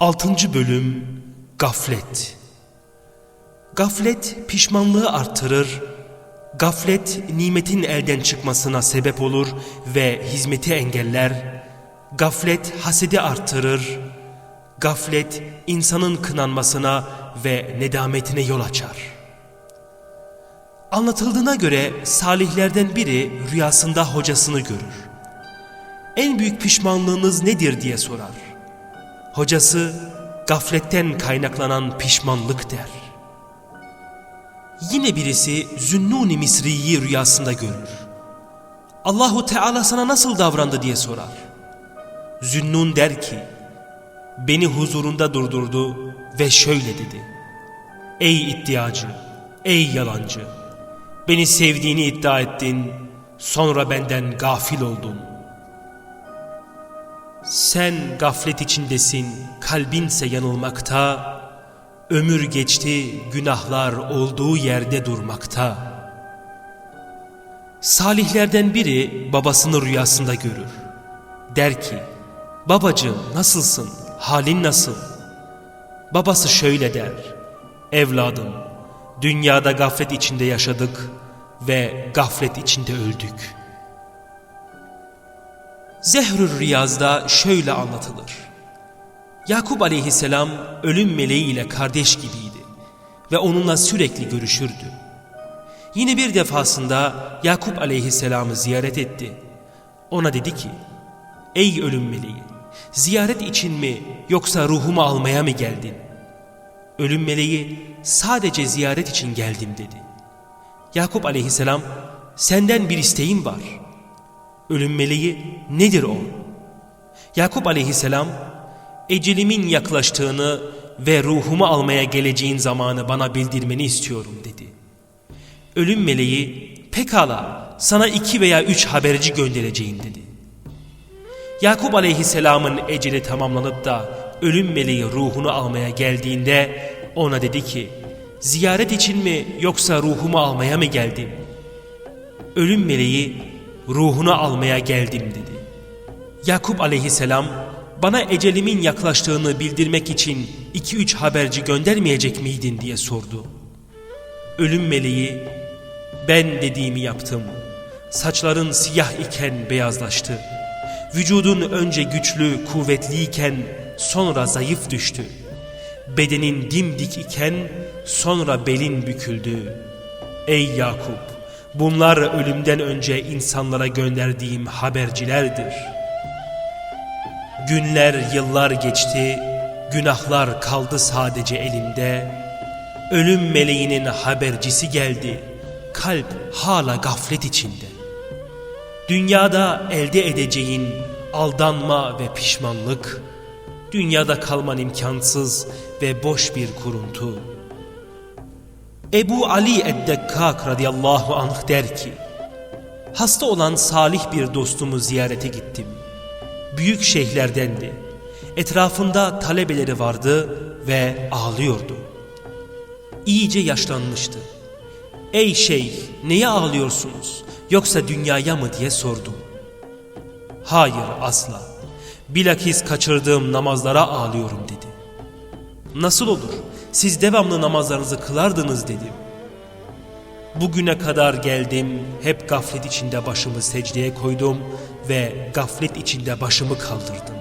6. Bölüm Gaflet Gaflet pişmanlığı artırır, gaflet nimetin elden çıkmasına sebep olur ve hizmeti engeller, gaflet hasedi artırır, gaflet insanın kınanmasına ve nedametine yol açar. Anlatıldığına göre salihlerden biri rüyasında hocasını görür. En büyük pişmanlığınız nedir diye sorar. Hocası gafletten kaynaklanan pişmanlık der. Yine birisi Zünnun-i Misri'yi rüyasında görür. Allahu Teala sana nasıl davrandı diye sorar. Zünnun der ki, beni huzurunda durdurdu ve şöyle dedi. Ey iddiacı, ey yalancı, beni sevdiğini iddia ettin, sonra benden gafil oldun. Sen gaflet içindesin, kalbinse yanılmakta, ömür geçti, günahlar olduğu yerde durmakta. Salihlerden biri babasını rüyasında görür. Der ki, babacığım nasılsın, halin nasıl? Babası şöyle der, evladım, dünyada gaflet içinde yaşadık ve gaflet içinde öldük.'' Zehrür Riyaz'da şöyle anlatılır. Yakup aleyhisselam ölüm meleği ile kardeş gibiydi ve onunla sürekli görüşürdü. Yine bir defasında Yakup aleyhisselamı ziyaret etti. Ona dedi ki, Ey ölüm meleği, ziyaret için mi yoksa ruhumu almaya mı geldin? Ölüm meleği sadece ziyaret için geldim dedi. Yakup aleyhisselam, senden bir isteğim var.'' Ölüm meleği nedir o? Yakup aleyhisselam, ecelimin yaklaştığını ve ruhumu almaya geleceğin zamanı bana bildirmeni istiyorum dedi. Ölüm meleği, pekala sana iki veya üç haberci göndereceğim dedi. Yakup aleyhisselamın eceli tamamlanıp da ölüm meleği ruhunu almaya geldiğinde ona dedi ki, ziyaret için mi yoksa ruhumu almaya mı geldin? Ölüm meleği ruhunu almaya geldim dedi. Yakup aleyhisselam bana ecelimin yaklaştığını bildirmek için iki üç haberci göndermeyecek miydin diye sordu. Ölüm meleği ben dediğimi yaptım. Saçların siyah iken beyazlaştı. Vücudun önce güçlü, kuvvetliyken sonra zayıf düştü. Bedenin dimdik iken sonra belin büküldü. Ey Yakup! Bunlar ölümden önce insanlara gönderdiğim habercilerdir. Günler, yıllar geçti, günahlar kaldı sadece elimde. Ölüm meleğinin habercisi geldi, kalp hala gaflet içinde. Dünyada elde edeceğin aldanma ve pişmanlık, dünyada kalman imkansız ve boş bir kuruntu. Ebu Ali Eddekkak radıyallahu anh der ki, Hasta olan salih bir dostumu ziyarete gittim. Büyük şeyhlerdendi. Etrafında talebeleri vardı ve ağlıyordu. İyice yaşlanmıştı. Ey şeyh neye ağlıyorsunuz yoksa dünyaya mı diye sordum. Hayır asla. Bilakis kaçırdığım namazlara ağlıyorum dedi. Nasıl olur? Siz devamlı namazlarınızı kılardınız dedim. Bugüne kadar geldim, hep gaflet içinde başımı secdeye koydum ve gaflet içinde başımı kaldırdım.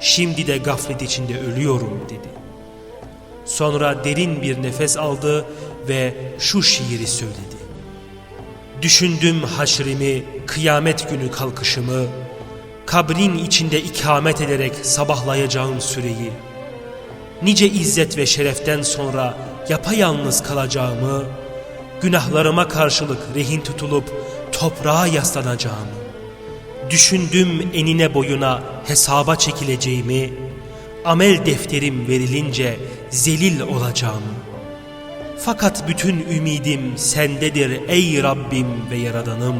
Şimdi de gaflet içinde ölüyorum dedi. Sonra derin bir nefes aldı ve şu şiiri söyledi. Düşündüm haşrimi, kıyamet günü kalkışımı, kabrin içinde ikamet ederek sabahlayacağım süreyi, nice izzet ve şereften sonra yapayalnız kalacağımı, günahlarıma karşılık rehin tutulup toprağa yaslanacağımı, düşündüm enine boyuna hesaba çekileceğimi, amel defterim verilince zelil olacağımı. Fakat bütün ümidim sendedir ey Rabbim ve Yaradanım.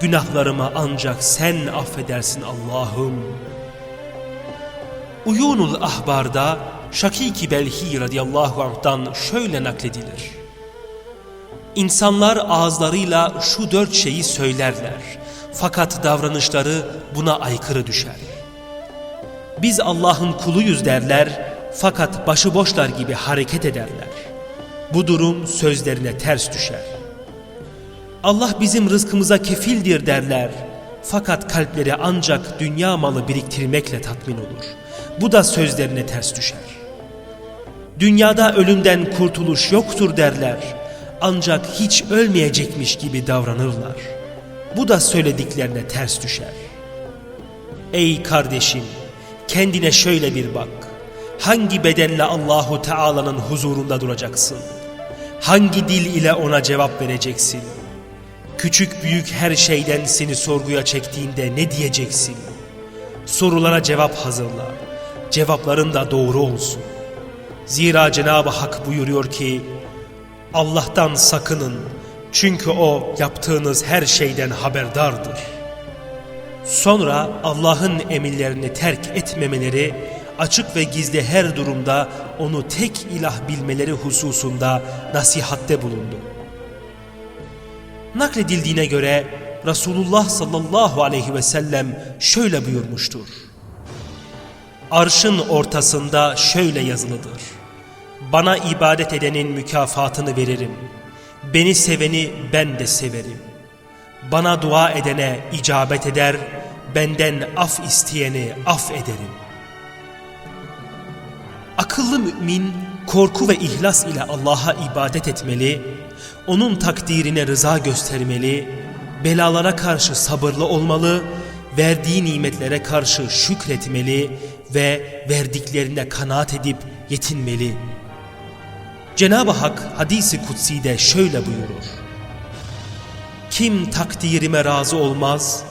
Günahlarımı ancak sen affedersin Allah'ım. Uyunul Ahbar'da Şakiki Belhi radıyallahu anh'tan şöyle nakledilir. İnsanlar ağızlarıyla şu dört şeyi söylerler. Fakat davranışları buna aykırı düşer. Biz Allah'ın kuluyuz derler fakat başıboşlar gibi hareket ederler. Bu durum sözlerine ters düşer. Allah bizim rızkımıza kefildir derler. Fakat kalpleri ancak dünya malı biriktirmekle tatmin olur. Bu da sözlerine ters düşer. Dünyada ölümden kurtuluş yoktur derler. Ancak hiç ölmeyecekmiş gibi davranırlar. Bu da söylediklerine ters düşer. Ey kardeşim, kendine şöyle bir bak. Hangi bedenle Allahu Teala'nın huzurunda duracaksın? Hangi dil ile ona cevap vereceksin? Küçük büyük her şeyden seni sorguya çektiğinde ne diyeceksin? Sorulara cevap hazırla. Cevapların da doğru olsun. Zira Cenab-ı Hak buyuruyor ki, Allah'tan sakının çünkü O yaptığınız her şeyden haberdardır. Sonra Allah'ın emirlerini terk etmemeleri, açık ve gizli her durumda O'nu tek ilah bilmeleri hususunda nasihatte bulundu. Nakledildiğine göre Resulullah sallallahu aleyhi ve sellem şöyle buyurmuştur. Arşın ortasında şöyle yazılıdır. Bana ibadet edenin mükafatını veririm. Beni seveni ben de severim. Bana dua edene icabet eder, benden af isteyeni af ederim. Akıllı mümin korku ve ihlas ile Allah'a ibadet etmeli, onun takdirine rıza göstermeli, belalara karşı sabırlı olmalı, verdiği nimetlere karşı şükretmeli ve verdiklerine kanaat edip yetinmeli. Cenab-ı Hak hadisi kutsi'de şöyle buyurur. Kim takdirime razı olmaz,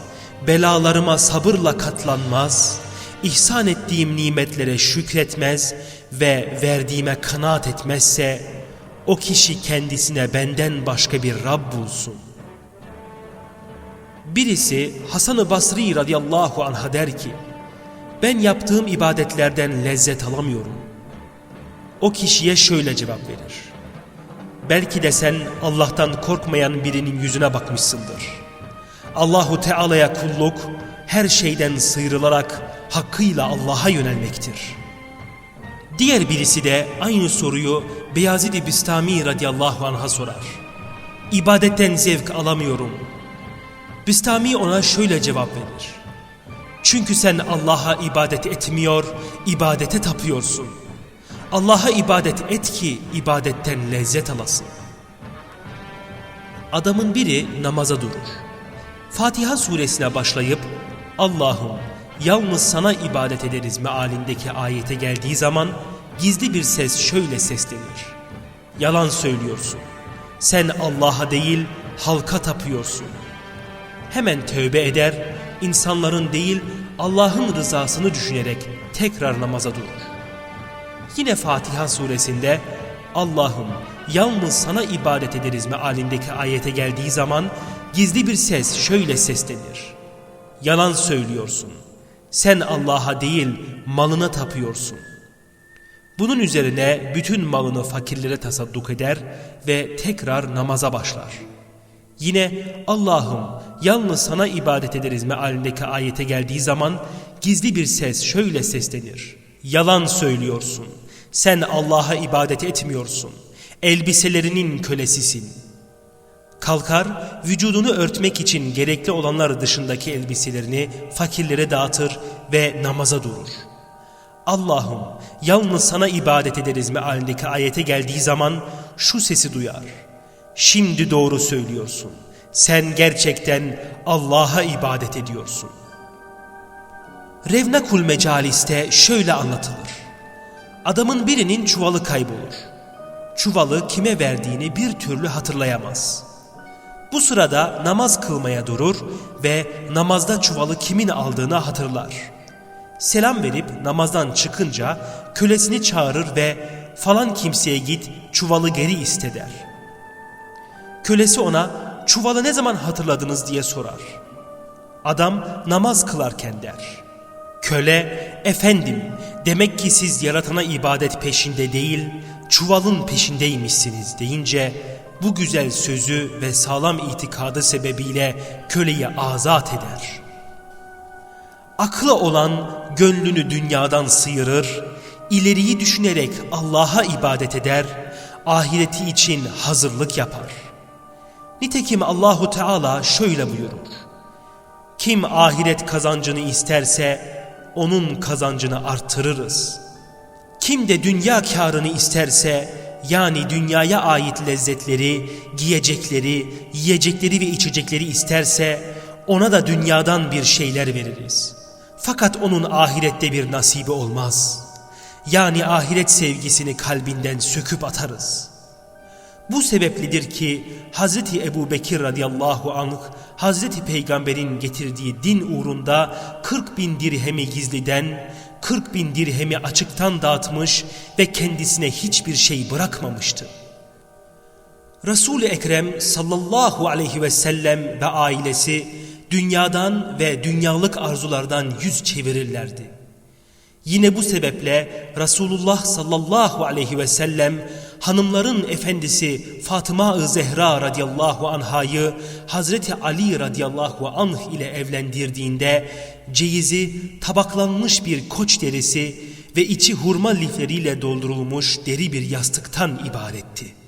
belalarıma sabırla katlanmaz, ihsan ettiğim nimetlere şükretmez ve verdiğime kanaat etmezse, o kişi kendisine benden başka bir Rab bulsun. Birisi Hasan-ı Basri radıyallahu anh'a der ki, ben yaptığım ibadetlerden lezzet alamıyorum. O kişiye şöyle cevap verir. Belki de sen Allah'tan korkmayan birinin yüzüne bakmışsındır. Allahu Teala'ya kulluk her şeyden sıyrılarak hakkıyla Allah'a yönelmektir. Diğer birisi de aynı soruyu Beyazid-i Bistami radıyallahu anh'a sorar. İbadetten zevk alamıyorum. Bistami ona şöyle cevap verir. Çünkü sen Allah'a ibadet etmiyor, ibadete tapıyorsun. Allah'a ibadet et ki ibadetten lezzet alasın. Adamın biri namaza durur. Fatiha suresine başlayıp Allah'ım yalnız sana ibadet ederiz mealindeki ayete geldiği zaman gizli bir ses şöyle seslenir. Yalan söylüyorsun. Sen Allah'a değil halka tapıyorsun. Hemen tövbe eder, insanların değil Allah'ın rızasını düşünerek tekrar namaza durur. Yine Fatiha suresinde Allah'ım yalnız sana ibadet ederiz mealindeki ayete geldiği zaman gizli bir ses şöyle seslenir. Yalan söylüyorsun. Sen Allah'a değil malına tapıyorsun. Bunun üzerine bütün malını fakirlere tasadduk eder ve tekrar namaza başlar. Yine Allah'ım yalnız sana ibadet ederiz mealindeki ayete geldiği zaman gizli bir ses şöyle seslenir. Yalan söylüyorsun. Sen Allah'a ibadet etmiyorsun. Elbiselerinin kölesisin. Kalkar, vücudunu örtmek için gerekli olanlar dışındaki elbiselerini fakirlere dağıtır ve namaza durur. Allah'ım yalnız sana ibadet ederiz mealindeki ayete geldiği zaman şu sesi duyar. Şimdi doğru söylüyorsun. Sen gerçekten Allah'a ibadet ediyorsun. Revnakul Mecalis'te şöyle anlatılır. Adamın birinin çuvalı kaybolur. Çuvalı kime verdiğini bir türlü hatırlayamaz. Bu sırada namaz kılmaya durur ve namazda çuvalı kimin aldığını hatırlar. Selam verip namazdan çıkınca kölesini çağırır ve falan kimseye git çuvalı geri iste der. Kölesi ona çuvalı ne zaman hatırladınız diye sorar. Adam namaz kılarken der. Köle, efendim demek ki siz yaratana ibadet peşinde değil, çuvalın peşindeymişsiniz deyince bu güzel sözü ve sağlam itikadı sebebiyle köleyi azat eder. Aklı olan gönlünü dünyadan sıyırır, ileriyi düşünerek Allah'a ibadet eder, ahireti için hazırlık yapar. Nitekim Allahu Teala şöyle buyurur. Kim ahiret kazancını isterse onun kazancını artırırız. Kim de dünya karını isterse yani dünyaya ait lezzetleri, giyecekleri, yiyecekleri ve içecekleri isterse ona da dünyadan bir şeyler veririz. Fakat onun ahirette bir nasibi olmaz. Yani ahiret sevgisini kalbinden söküp atarız.'' Bu sebeplidir ki Hazreti Ebu Bekir radıyallahu anh Hazreti Peygamber'in getirdiği din uğrunda 40 bin dirhemi gizliden, 40 bin dirhemi açıktan dağıtmış ve kendisine hiçbir şey bırakmamıştı. Resul-i Ekrem sallallahu aleyhi ve sellem ve ailesi dünyadan ve dünyalık arzulardan yüz çevirirlerdi. Yine bu sebeple Resulullah sallallahu aleyhi ve sellem hanımların efendisi Fatıma-ı Zehra radıyallahu anhayı Hazreti Ali radıyallahu anh ile evlendirdiğinde ceyizi tabaklanmış bir koç derisi ve içi hurma lifleriyle doldurulmuş deri bir yastıktan ibaretti.